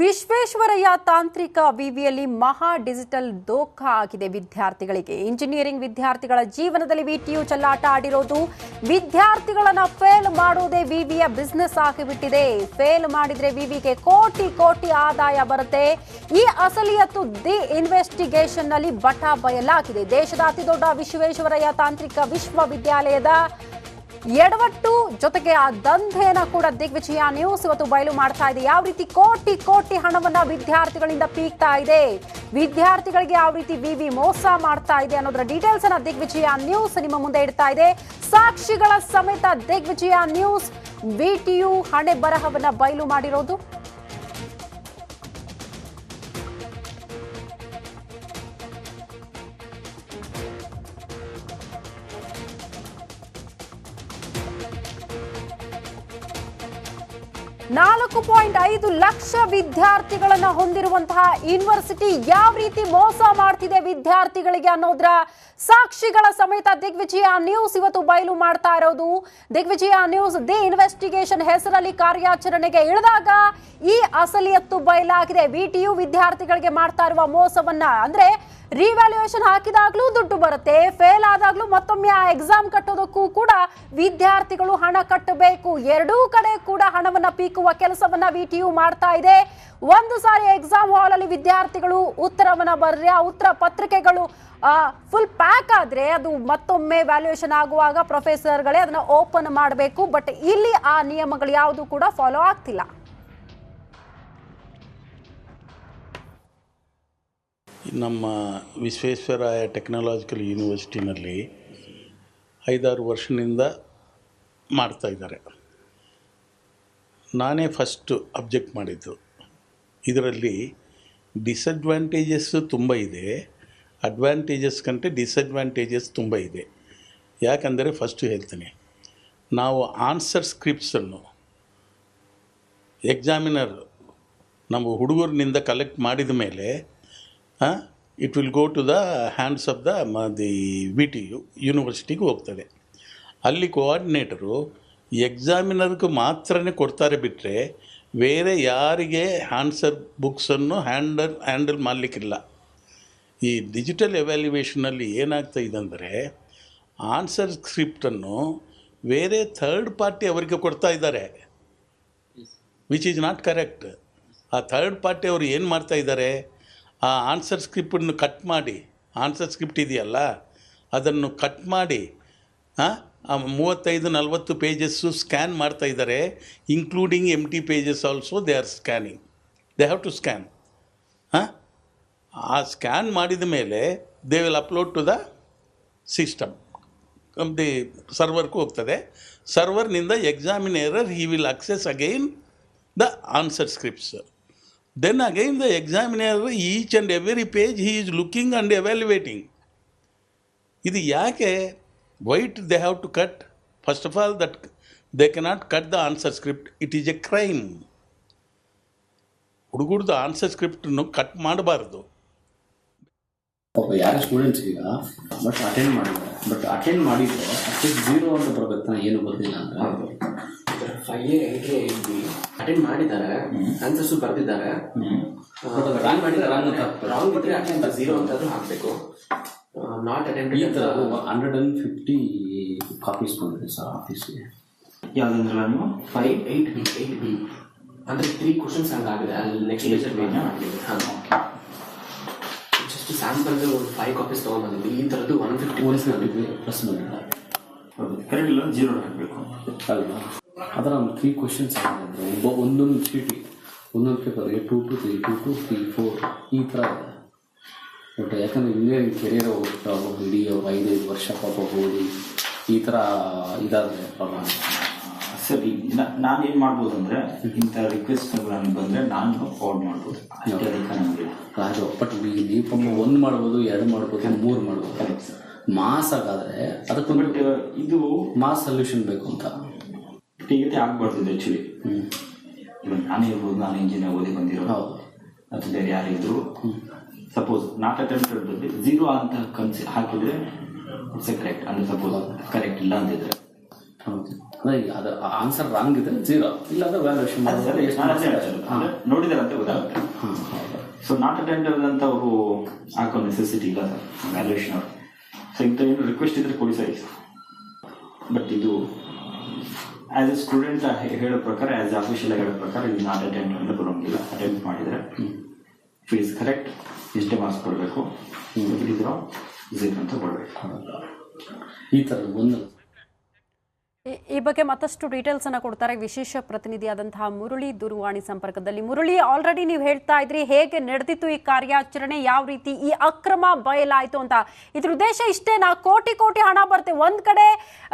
ವಿಶ್ವೇಶ್ವರಯ್ಯ ತಾಂತ್ರಿಕ ವಿವಿಯಲ್ಲಿ ಮಹಾ ಡಿಜಿಟಲ್ ದೋಖ ಆಗಿದೆ ವಿದ್ಯಾರ್ಥಿಗಳಿಗೆ. ಇಂಜಿನಿಯರಿಂಗ್ ವಿದ್ಯಾರ್ಥಿಗಳ ಜೀವನದಲ್ಲಿ ವಿಟಿಯು ಚಲ್ಲಾಟ ಆಡಿರೋದು. ವಿದ್ಯಾರ್ಥಿಗಳನ್ನ ಫೇಲ್ ಮಾಡೋದೇ ವಿವಿಯ ಬಿಸ್ನೆಸ್ ಆಗಿಬಿಟ್ಟಿದೆ. ಫೇಲ್ ಮಾಡಿದ್ರೆ ವಿವಿಗೆ ಕೋಟಿ ಕೋಟಿ ಆದಾಯ ಬರುತ್ತೆ. ಈ ಅಸಲಿಯತ್ತು ದಿ ಇನ್ವೆಸ್ಟಿಗೇಷನ್ನಲ್ಲಿ ಬಟ ಬಯಲಾಗಿದೆ. ದೇಶದ ಅತಿದೊಡ್ಡ ವಿಶ್ವೇಶ್ವರಯ್ಯ ತಾಂತ್ರಿಕ ವಿಶ್ವವಿದ್ಯಾಲಯದ ಎಡವಟ್ಟು ಜೊತೆಗೆ ಆ ದಂಧೆಯನ್ನ ಕೂಡ ದಿಗ್ವಿಜಯ ನ್ಯೂಸ್ ಇವತ್ತು ಬಯಲು ಮಾಡ್ತಾ ಇದೆ. ಯಾವ ರೀತಿ ಕೋಟಿ ಕೋಟಿ ಹಣವನ್ನ ವಿದ್ಯಾರ್ಥಿಗಳಿಂದ ಪೀಕ್ತಾ ಇದೆ? ವಿದ್ಯಾರ್ಥಿಗಳಿಗೆ ಯಾವ ರೀತಿ ವಿವಿ ಮೋಸ ಮಾಡ್ತಾ ಇದೆ ಅನ್ನೋದರ ಡೀಟೇಲ್ಸ್ ಅನ್ನ ದಿಗ್ವಿಜಯ ನ್ಯೂಸ್ ನಿಮ್ಮ ಮುಂದೆ ಇಡ್ತಾ ಇದೆ. ಸಾಕ್ಷಿಗಳ ಸಮೇತ ದಿಗ್ವಿಜಯ ನ್ಯೂಸ್ ವಿಟಿಯು ಹಣೆ ಬರಹವನ್ನ ಬಯಲು ಮಾಡಿರೋದು. ನಾಲ್ಕು ಪಾಯಿಂಟ್ ಐದು ಲಕ್ಷ ವಿದ್ಯಾರ್ಥಿಗಳನ್ನ ಹೊಂದಿರುವಂತಹ ಯೂನಿವರ್ಸಿಟಿ ಯಾವ ರೀತಿ ಮೋಸ ಮಾಡ್ತಿದೆ ವಿದ್ಯಾರ್ಥಿಗಳಿಗೆ ಅನ್ನೋದ್ರ ಸಾಕ್ಷಿಗಳ ಸಮೇತ ದಿಗ್ವಿಜಯ ನ್ಯೂಸ್ ಇವತ್ತು ಬಯಲು ಮಾಡ್ತಾ ಇರೋದು. ದಿಗ್ವಿಜಯ ನ್ಯೂಸ್ ದಿ ಇನ್ವೆಸ್ಟಿಗೇಷನ್ ಹೆಸರಲ್ಲಿ ಕಾರ್ಯಾಚರಣೆಗೆ ಇಳಿದಾಗ ಈ ಅಸಲಿಯತ್ತು ಬಯಲಾಗಿದೆ. ವಿಟಿಯು ವಿದ್ಯಾರ್ಥಿಗಳಿಗೆ ಮಾಡ್ತಾ ಇರುವ ಮೋಸವನ್ನ ಅಂದ್ರೆ ರಿವ್ಯಾಲ್ಯೂಯೇಷನ್ ಹಾಕಿದಾಗಲೂ ದುಡ್ಡು ಬರುತ್ತೆ ಫೇಲ್ ಆದಾಗಲೂ ಮತ್ತೊಮ್ಮೆ ಆ ಎಕ್ಸಾಮ್ ಕಟ್ಟೋದಕ್ಕೂ ಕೂಡ ವಿದ್ಯಾರ್ಥಿಗಳು ಹಣ ಕಟ್ಟಬೇಕು. ಎರಡೂ ಕಡೆ ಕೂಡ ಹಣವನ್ನ ಪೀಕುವ ಕೆಲಸವನ್ನ ವಿಟಿಯು ಮಾಡ್ತಾ ಇದೆ. ಒಂದು ಸಾರಿ ಎಕ್ಸಾಮ್ ಹಾಲ್ ಅಲ್ಲಿ ವಿದ್ಯಾರ್ಥಿಗಳು ಉತ್ತರವನ್ನ ಬರ್ರಿ, ಆ ಉತ್ತರ ಪತ್ರಿಕೆಗಳು ಫುಲ್ ಪ್ಯಾಕ್ ಆದ್ರೆ ಅದು ಮತ್ತೊಮ್ಮೆ ವ್ಯಾಲ್ಯೂಯೇಷನ್ ಆಗುವಾಗ ಪ್ರೊಫೆಸರ್ಗಳೇ ಅದನ್ನ ಓಪನ್ ಮಾಡಬೇಕು. ಬಟ್ ಇಲ್ಲಿ ಆ ನಿಯಮಗಳು ಯಾವುದು ಕೂಡ ಫಾಲೋ ಆಗ್ತಿಲ್ಲ. ನಮ್ಮ ವಿಶ್ವೇಶ್ವರಾಯ ಟೆಕ್ನಾಲಜಿಕಲ್ ಯೂನಿವರ್ಸಿಟಿನಲ್ಲಿ ಐದಾರು ವರ್ಷದಿಂದ ಮಾಡ್ತಾ ಇದ್ದಾರೆ. ನಾನೇ ಫಸ್ಟು ಅಬ್ಜೆಕ್ಟ್ ಮಾಡಿದ್ದು. ಇದರಲ್ಲಿ ಡಿಸಡ್ವಾಂಟೇಜಸ್ಸು ತುಂಬ ಇದೆ. ಅಡ್ವಾಂಟೇಜಸ್ ಕಂಟೆ ಡಿಸಡ್ವಾಂಟೇಜಸ್ ತುಂಬ ಇದೆ. ಯಾಕಂದರೆ ಫಸ್ಟು ಹೇಳ್ತೀನಿ. ನಾವು ಆನ್ಸರ್ ಸ್ಕ್ರಿಪ್ಟ್ಸನ್ನು ಎಕ್ಸಾಮಿನರ್ ನಮ್ಮ ಹುಡುಗರಿನಿಂದ ಕಲೆಕ್ಟ್ ಮಾಡಿದ ಮೇಲೆ it will go to the hands of the the V T U ಯೂನಿವರ್ಸಿಟಿಗೆ ಹೋಗ್ತದೆ. ಅಲ್ಲಿ ಕೋಆರ್ಡಿನೇಟರು ಎಕ್ಸಾಮಿನರ್ಗೆ ಮಾತ್ರನೇ ಕೊಡ್ತಾರೆ ಬಿಟ್ಟರೆ ಬೇರೆ ಯಾರಿಗೆ ಆನ್ಸರ್ ಬುಕ್ಸನ್ನು ಹ್ಯಾಂಡಲ್ ಹ್ಯಾಂಡಲ್ ಮಾಡಲಿಕ್ಕಿಲ್ಲ. ಈ ಡಿಜಿಟಲ್ ಎವ್ಯಾಲ್ಯುವೇಷನಲ್ಲಿ ಏನಾಗ್ತಾ ಇದೆ ಅಂದರೆ ಆನ್ಸರ್ ಸ್ಕ್ರಿಪ್ಟನ್ನು ಬೇರೆ ಥರ್ಡ್ ಪಾರ್ಟಿ ಅವರಿಗೆ ಕೊಡ್ತಾ ಇದ್ದಾರೆ. ವಿಚ್ ಈಸ್ ನಾಟ್ ಕರೆಕ್ಟ್ ಆ ಥರ್ಡ್ ಪಾರ್ಟಿ ಅವರು ಏನು ಮಾಡ್ತಾ ಇದ್ದಾರೆ? ಆ ಆನ್ಸರ್ ಸ್ಕ್ರಿಪ್ಟನ್ನು ಕಟ್ ಮಾಡಿ ಆನ್ಸರ್ ಸ್ಕ್ರಿಪ್ಟ್ ಇದೆಯಲ್ಲ, ಅದನ್ನು ಕಟ್ ಮಾಡಿ ಮೂವತ್ತೈದು ನಲವತ್ತು ಪೇಜಸ್ಸು ಸ್ಕ್ಯಾನ್ ಮಾಡ್ತಾ ಇದ್ದಾರೆ. Including M T pages also they are scanning they have to scan ಹಾಂ ಆ ಸ್ಕ್ಯಾನ್ ಮಾಡಿದ ಮೇಲೆ they will upload to the system the ಸರ್ವರ್ಗೂ ಹೋಗ್ತದೆ. ಸರ್ವರ್ನಿಂದ examiner he will access again the answer scripts then again the examiner each and every page he is looking and evaluating ಇದು ಯಾಕೆ wait they have to cut first of all that they cannot cut the answer script it is a crime ಹುಡುಗರದು answer ಸ್ಕ್ರಿಪ್ಟನ್ನು cut ಮಾಡಬಾರ್ದು. ಪಾಪ students ಈಗ? But attend ಮಾಡಿದ್ದಾರೆ but attend ಮಾಡಿದ್ರೆ at least zero ಅಂತ ಬರಬೇಕು ಏನು ಗೊತ್ತಿಲ್ಲ ಅಂದ್ರೆ five A eight B attend ಮಾಡಿದ್ದಾರೆ ಆನ್ಸರ್ಸ್ ಬರ್ದಿದ್ದಾರೆ ರಾಂಗ್ ಮಾಡಿದ್ರೆ ಹಾಕ್ತಾರೆ. ರಾಂಗ್ ಇದ್ರೆ ಅಟೆಂಡ್ ಝೀರೋ ಅಂತಾದ್ರೂ ಹಾಕ್ಬೇಕು. ನಾಟ್ ಅಟೆಂಡ್ ಈ ಥರ ಹಂಡ್ರೆಡ್ ಆ್ಯಂಡ್ ಫಿಫ್ಟಿ ಕಾಪೀಸ್ ಬಂದಿದೆ ಸರ್ ಆಫೀಸ್ಗೆ ಯಾವುದಂದ್ರೆ ನಾನು five eight B eight B ಅಂದ್ರೆ ತ್ರೀ ಕ್ವಶನ್ಸ್ ಹಂಗಾಗಿದೆ ಅಲ್ಲಿ ನೆಕ್ಸ್ಟ್ B ನ? ಹಾಂ. ಜಸ್ಟ್ ಸ್ಯಾಮ್ಪಲ್ ಒಂದು ಫೈವ್ ಕಾಪೀಸ್ ತೊಗೊಂಡ್ಬಂದಿದ್ವಿ ಈ ಥರದ್ದು ಒನ್ ಫಿಫ್ಟಿ ಪ್ಲಸ್ ಬಂದಿದೆ. ಹೌದು. ಕರೆಕ್ಟ್ ಇಲ್ಲ ಜೀರೋ ಹಾಕಬೇಕು. ಅಲ್ವಾ? ಅದರ ಒಂದು ತ್ರೀ ಕ್ವಶನ್ಸ್ ಒಬ್ಬ ಒಂದೊಂದು ಚೀಟಿ ಒಂದೊಂದು ಪೇಪರ್ಗೆ two to three two to three four ಈ ಥರ ಇದೆ. ಬಟ್ ಯಾಕಂದರೆ ಇಂಜಿನಿಯರಿಂಗ್ ಕೆರಿಯರ್ ಹೋಗ್ತಾ ಹೋಗಿ ಇಡೀ ಅವ್ರು ಐದೈದು ವರ್ಷ ಪಾಪ ಹೋಗಿ ಈ ಥರ ಇದಾದರೆ ಪಾಪ ಸರಿ ನಾನು ಏನು ಮಾಡ್ಬೋದು ಅಂದರೆ ಇಂಥ ರಿಕ್ವೆಸ್ಟ್ಗಳನ್ನು ಬಂದರೆ ನಾನು ಫಾರ್ವರ್ಡ್ ಮಾಡ್ಬೋದು. ಅದು ಬಟ್ ನೀವು ಪಾಪ ಒಂದು ಮಾಡ್ಬೋದು ಎರಡು ಮಾಡ್ಬೋದು ಮೂರು ಮಾಡ್ಬೋದು. ಮಾಸ್ ಆಗಾದರೆ ಅದಕ್ಕೊಂದು ಬಟ್ ಇದು ಮಾಸ್ ಸೊಲ್ಯೂಷನ್ ಬೇಕು ಅಂತ. ಟೀಗತೆ ಆಗ್ಬಾರ್ದು ಇವಾಗ ನಾನೇ ಇರ್ಬೋದು ನಾನು ಇಂಜಿನಿಯರ್ ಓದಿ ಬಂದಿರೋ ಹೌದು. ಅಥವಾ ಬೇರೆ ಯಾರಿದ್ರು. ಸಪೋಸ್ ನಾಟ್ ಅಟೆಂಪ್ಟ್ ಬಂದು ಝೀರೋ ಅಂತ ಕನ್ಸಿ ಹಾಕಿದ್ರೆ ಇಟ್ಸ್ ಕರೆಕ್ಟ್ ಅಂದ್ರೆ ಸಪೋಸ್ ಕರೆಕ್ಟ್ ಇಲ್ಲ ಅಂತಿದ್ರೆ. ಅಂದ್ರೆ ಅದರ ಆನ್ಸರ್ ರಾಂಗ್ ಇದ್ರೆ ಝೀರೋ ಇಲ್ಲಾಂದ್ರೆ ವ್ಯಾಲ್ಯೂಷನ್ ಅದು ನೋಡಿದಾರೆ ಅಂತ ಗೊತ್ತಾಗುತ್ತೆ. ಸೊ ನಾಟ್ ಅಟೆಂಡರ್ ಅಂತ ಅವರು ಹಾಕೋ ನೆಸೆಸಿಟಿ ಇಲ್ಲ ಸರ್ ವ್ಯಾಲ್ಯೂಯೇಷನ್ ಅವರು. ಸೊ ಇಂಥ ಏನು ರಿಕ್ವೆಸ್ಟ್ ಇದ್ರೆ ಕೊಡಿ ಸರ್ ಬಟ್ ಇದು ಆಸ್ ಎ ಸ್ಟೂಡೆಂಟ್ ಹೇಳೋ ಪ್ರಕಾರ ಆಸ್ ಅಫಿಷಿಯಲ್ ಹೇಳೋ ಪ್ರಕಾರ ಇದು ನಾಟ್ ಅಟೆಂಪ್ಟ್ ಅಂತ ಬರೋಂಗಿಲ್ಲ ಅಟೆಂಪ್ಟ್ ಮಾಡಿದ್ರೆ ಫೀಸ್ ಕರೆಕ್ಟ್ ಎಷ್ಟೇ ಮಾರ್ಕ್ಸ್ ಕೊಡಬೇಕು. ಇದ್ರು ಅಂತ ಕೊಡಬೇಕು. ಈ ಥರದ ಒಂದು ಈ- ಬಗ್ಗೆ ಮತ್ತಷ್ಟು ಡೀಟೇಲ್ಸ್ ಅನ್ನ ಕೊಡ್ತಾರೆ ವಿಶೇಷ ಪ್ರತಿನಿಧಿಯಾದಂತಹ ಮುರಳಿ ದೂರವಾಣಿ ಸಂಪರ್ಕದಲ್ಲಿ. ಮುರಳಿ ಆಲ್ರೆಡಿ ನೀವು ಹೇಳ್ತಾ ಇದ್ರಿ, ಹೇಗೆ ನಡೆದಿತ್ತು ಈ ಕಾರ್ಯಾಚರಣೆ, ಯಾವ ರೀತಿ ಈ ಅಕ್ರಮ ಬಯಲಾಯಿತು ಅಂತ. ಇದ್ರ ಉದ್ದೇಶ ಇಷ್ಟೇನಾ ಕೋಟಿ ಕೋಟಿ ಹಣ ಬರುತ್ತೆ ಒಂದ್ ಕಡೆ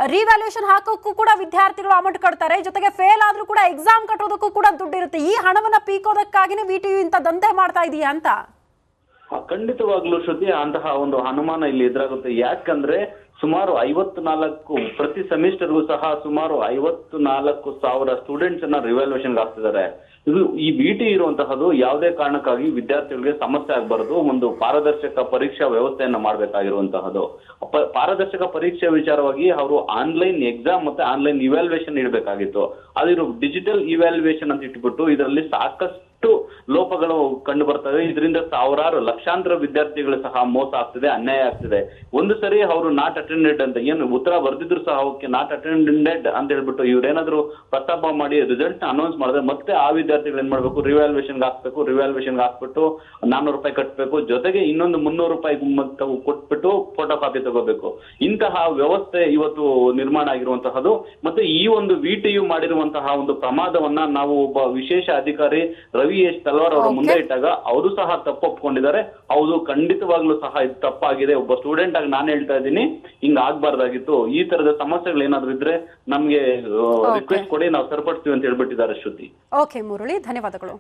ರಿವ್ಯಾಲ್ಯೂಷನ್ ಹಾಕೋಕ್ಕೂ ಕೂಡ ವಿದ್ಯಾರ್ಥಿಗಳು ಅಮೌಂಟ್ ಕಟ್ತಾರೆ, ಜೊತೆಗೆ ಫೇಲ್ ಆದ್ರೂ ಕೂಡ ಎಕ್ಸಾಮ್ ಕಟ್ಟೋದಕ್ಕೂ ಕೂಡ ದುಡ್ಡು ಇರುತ್ತೆ ಈ ಹಣವನ್ನ ಪೀಕೋದಕ್ಕಾಗಿನೇ ವಿ ಟಿ ಇಂಥ ದಂಧೆ ಮಾಡ್ತಾ ಇದೀಯಾ ಅಂತ? ಖಂಡಿತವಾಗ್ಲೂ ಶ್ರುತಿ, ಅಂತಹ ಒಂದು ಅನುಮಾನ ಇಲ್ಲಿ ಎದುರಾಗುತ್ತೆ. ಯಾಕಂದ್ರೆ ಸುಮಾರು ಐವತ್ತು ನಾಲ್ಕು ಪ್ರತಿ ಸೆಮಿಸ್ಟರ್ಗೂ ಸಹ ಸುಮಾರು ಐವತ್ತು ನಾಲ್ಕು ಸಾವಿರ ಸ್ಟೂಡೆಂಟ್ಸ್ ಅನ್ನ ರಿವಾಲ್ಯೂಷನ್ ಆಗ್ತಿದ್ದಾರೆ ಇದು ಈ ಬಿ ಟಿ ಇರುವಂತಹದ್ದು ಯಾವುದೇ ಕಾರಣಕ್ಕಾಗಿ ವಿದ್ಯಾರ್ಥಿಗಳಿಗೆ ಸಮಸ್ಯೆ ಆಗಬಾರದು. ಒಂದು ಪಾರದರ್ಶಕ ಪರೀಕ್ಷಾ ವ್ಯವಸ್ಥೆಯನ್ನ ಮಾಡಬೇಕಾಗಿರುವಂತಹದ್ದು. ಪಾರದರ್ಶಕ ಪರೀಕ್ಷೆ ವಿಚಾರವಾಗಿ ಅವರು ಆನ್ಲೈನ್ ಎಕ್ಸಾಮ್ ಮತ್ತೆ ಆನ್ಲೈನ್ ಇವ್ಯಾಲ್ಯೂಯೇಷನ್ ಇಡಬೇಕಾಗಿತ್ತು ಅದಿರು ಡಿಜಿಟಲ್ ಇವ್ಯಾಲ್ಯೂಯೇಷನ್ ಅಂತ ಇಟ್ಬಿಟ್ಟು ಇದರಲ್ಲಿ ಸಾಕಷ್ಟು ಲೋಪಗಳು ಕಂಡು ಬರ್ತವೆ, ಇದರಿಂದ ಸಾವಿರಾರು ಲಕ್ಷಾಂತರ ವಿದ್ಯಾರ್ಥಿಗಳು ಸಹ ಮೋಸ ಆಗ್ತಿದೆ, ಅನ್ಯಾಯ ಆಗ್ತಿದೆ. ಒಂದು ಸರಿ ಅವರು ನಾಟ್ ಅಟೆಂಡೆಡ್ ಅಂತ, ಏನು ಉತ್ತರ ಬರ್ದಿದ್ರು ಸಹ ಅವಕ್ಕೆ ನಾಟ್ ಅಟೆಂಡೆಡ್ ಅಂತ ಹೇಳ್ಬಿಟ್ಟು ಇವ್ರೇನಾದ್ರು ಪ್ರಸ್ತಾಪ ಮಾಡಿ ರಿಸಲ್ಟ್ ಅನೌನ್ಸ್ ಮಾಡಿದ್ರೆ ಮತ್ತೆ ಆ ವಿದ್ಯಾರ್ಥಿಗಳು ಏನ್ ಮಾಡ್ಬೇಕು? ರಿವ್ಯಾಲ್ಯೂಯೇಷನ್ ಹಾಕ್ಬೇಕು ರಿವ್ಯಾಲ್ಯೂಯೇಷನ್ ಹಾಕ್ಬಿಟ್ಟು ನಾನ್ನೂರು ರೂಪಾಯಿ ಕಟ್ಟಬೇಕು ಜೊತೆಗೆ ಇನ್ನೊಂದು ಮುನ್ನೂರು ರೂಪಾಯಿ ಕೊಟ್ಬಿಟ್ಟು ಫೋಟೋ ಕಾಪಿ ತಗೋಬೇಕು. ಇಂತಹ ವ್ಯವಸ್ಥೆ ಇವತ್ತು ನಿರ್ಮಾಣ ಆಗಿರುವಂತಹದ್ದು. ಮತ್ತೆ ಈ ಒಂದು ವಿ ಟಿ ಯು ಮಾಡಿರುವಂತಹ ಒಂದು ಪ್ರಮಾದವನ್ನ ನಾವು ಒಬ್ಬ ವಿಶೇಷ ಅಧಿಕಾರಿ ರವಿ ಎಸ್ ತಲ್ವಾರ್ ಅವರ ಮುಂದೆ ಇಟ್ಟಾಗ ಅವರು ಸಹ ತಪ್ಪೊಪ್ಕೊಂಡಿದ್ದಾರೆ. ಹೌದು ಖಂಡಿತವಾಗ್ಲೂ ಸಹ ಇದು ತಪ್ಪಾಗಿದೆ. ಒಬ್ಬ ಸ್ಟೂಡೆಂಟ್ ಆಗಿ ನಾನು ಹೇಳ್ತಾ ಇದ್ದೀನಿ ಹಿಂಗ್ ಆಗ್ಬಾರ್ದಾಗಿತ್ತು. ಈ ತರದ ಸಮಸ್ಯೆಗಳು ಏನಾದ್ರು ಇದ್ರೆ ನಮ್ಗೆ ರಿಕ್ವೆಸ್ಟ್ ಕೊಡಿ ನಾವು ಸರಿಪಡಿಸ್ತೀವಿ ಅಂತ ಹೇಳ್ಬಿಟ್ಟಿದ್ದಾರೆ ಶ್ರುತಿ. ಓಕೆ ಮುರಳಿ ಧನ್ಯವಾದಗಳು.